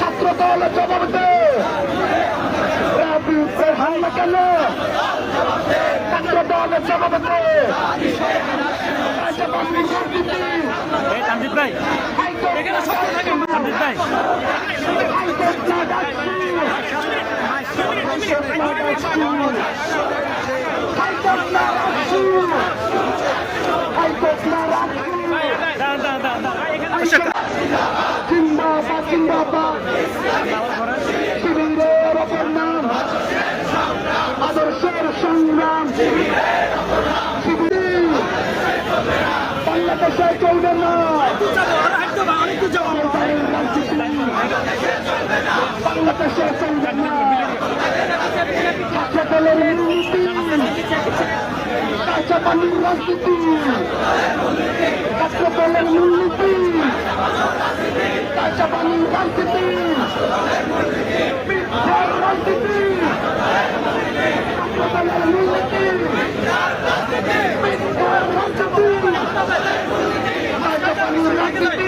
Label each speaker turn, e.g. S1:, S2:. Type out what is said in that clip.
S1: ছাত্র দল জবাব দে হামলা কেন ছাত্র দল জবাব দে
S2: তামজিদ ভাই তামজিদ ভাই
S1: হাইকোর্ট না ডাকছি হাইকোর্ট না রাখছি হাইকোর্ট না রাখছি
S2: দাঁড়ান দাঁড়ান দাঁড়ান
S1: জিন্দাবাদ জিন্দাবাদ শিবিরের অপর নাম আদর্শের সংগ্রাম শিবির বাংলাদেশে চলবে না বাংলাদেশে চলবে না ছাত্রদলের নীতি কাঁচা পানির রাজনীতি ছাত্রদলের মূলনীতি 来干来